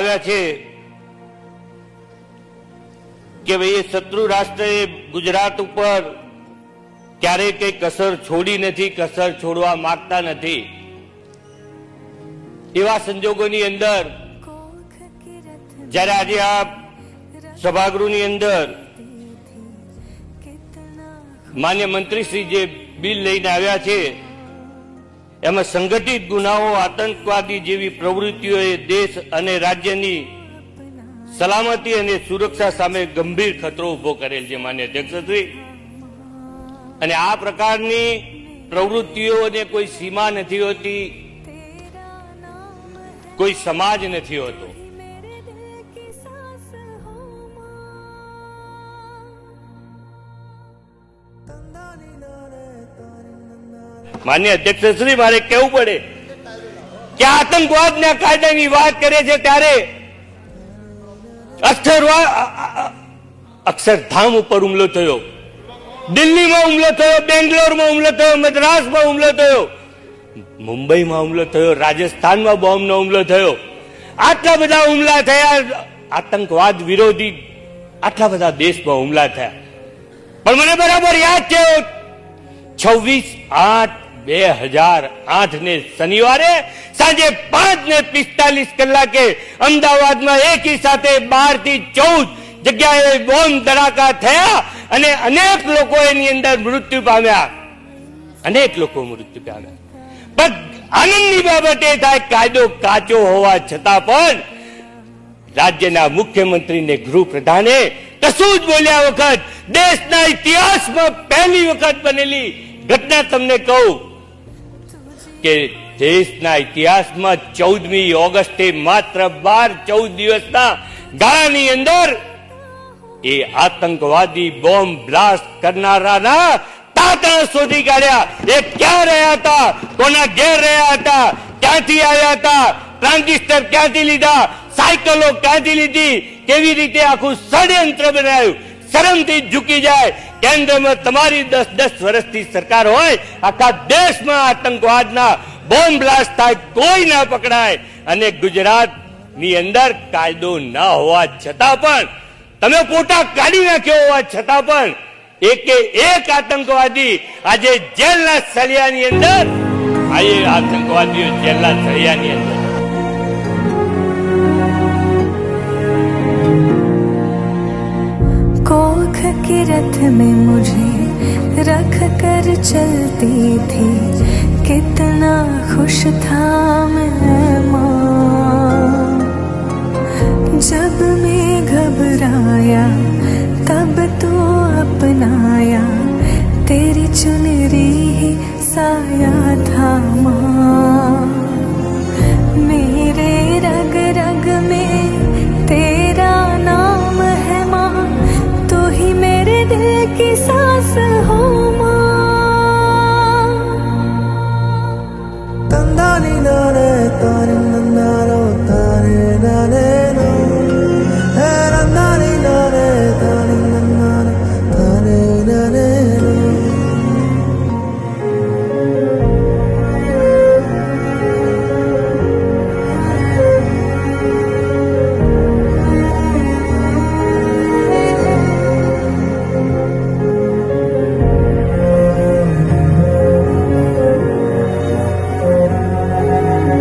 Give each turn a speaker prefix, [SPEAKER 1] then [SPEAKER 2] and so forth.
[SPEAKER 1] આવ્યા છે કે ભાઈ શત્રુ રાષ્ટ્રએ ગુજરાત ઉપર ક્યારેય કઈ કસર છોડી નથી, કસર છોડવા માંગતા નથી. એવા સંજોગોની અંદર જ્યારે આજે આ સભાગૃહની અંદર માન્ય મંત્રી શ્રી જે બિલ લઈને આવ્યા છે એમાં સંગઠિત ગુનાઓ, આતંકવાદી જેવી પ્રવૃત્તિઓએ દેશ અને રાજ્યની સલામતી અને સુરક્ષા સામે ગંભીર ખતરો ઊભો કરેલ છે, માન્ય અધ્યક્ષશ્રી અને આ પ્રકારની પ્રવૃત્તિઓને કોઈ સીમા નથી હોતી, કોઈ સમાજ નથી હોતો. માન્ય અધ્યક્ષશ્રી મારે કેવું પડે કે આતંકવાદના કાયદાની વાત કરે છે ત્યારે અક્ષરધામ ઉપર હુમલો થયો. દિલ્હીમાં હુમલો થયો, બેંગ્લોરમાં હુમલો થયો, મદ્રાસમાં હુમલો થયો. મુંબઈમાં હુમલો થયો, રાજસ્થાનમાં બોમ્બનો હુમલો થયો. આટલા બધા હુમલા થયા, આતંકવાદ વિરોધી આટલા બધા દેશમાં હુમલા થયા. પણ મને બરાબર યાદ છે, છવ્વીસ આઠ બે હજાર આઠ ને શનિવારે સાંજે પાંચ ને પિસ્તાલીસ કલાકે અમદાવાદમાં એકી સાથે બારથી ચૌદ જગ્યાએ બોમ્બ ધડાકા થયા અને અનેક લોકો એની અંદર મૃત્યુ પામ્યા. અનેક લોકો મૃત્યુ પામ્યા. પણ આનંદની બાબત એ થાય, કાયદો કાચો હોવા છતાં પણ રાજ્યના મુખ્યમંત્રી ને ગૃહપ્રધાને કશું જ બોલ્યા વખત દેશના ઇતિહાસમાં પહેલી વખત બનેલી ઘટના તમને કહું. કે દેશના ઇતિહાસમાં ચૌદમી ઓગસ્ટે માત્ર બાર ચૌદ દિવસના ગાળાની અંદર એ આતંકવાદી બોમ્બ બ્લાસ્ટ કરનારાના તાતણા શોધી કાઢ્યા. એ ક્યાં રહ્યા હતા? કોના ઘેર રહ્યા હતા? ક્યાંથી આવ્યા હતા? ટ્રાન્ઝિસ્ટર ક્યાંથી લીધા? સાયકલો ક્યાંથી લીધી? કેવી રીતે આખું ષડયંત્ર બનાવ્યું? શરમથી ઝૂકી જાય. કેન્દ્રમાં તમારી દસ દસ વર્ષથી સરકાર હોય, આખા દેશમાં આતંકવાદના બોમ્બ બ્લાસ્ટ થાય કોઈ ના પકડાય. અને ગુજરાતની અંદર કાયદો ના હોવા છતાં પણ, તમે પોતા કાઢી નાખ્યો હોવા છતાં પણ, એકે એક આતંકવાદી આજે જેલના સળિયાની અંદર આજે આતંકવાદીઓ જેલના સળિયાની અંદર.
[SPEAKER 2] में मुझे रख कर चलती थी। कितना खुश था मैं माँ। जब मैं घबराया, तब तो अपनाया। तेरी चुनरी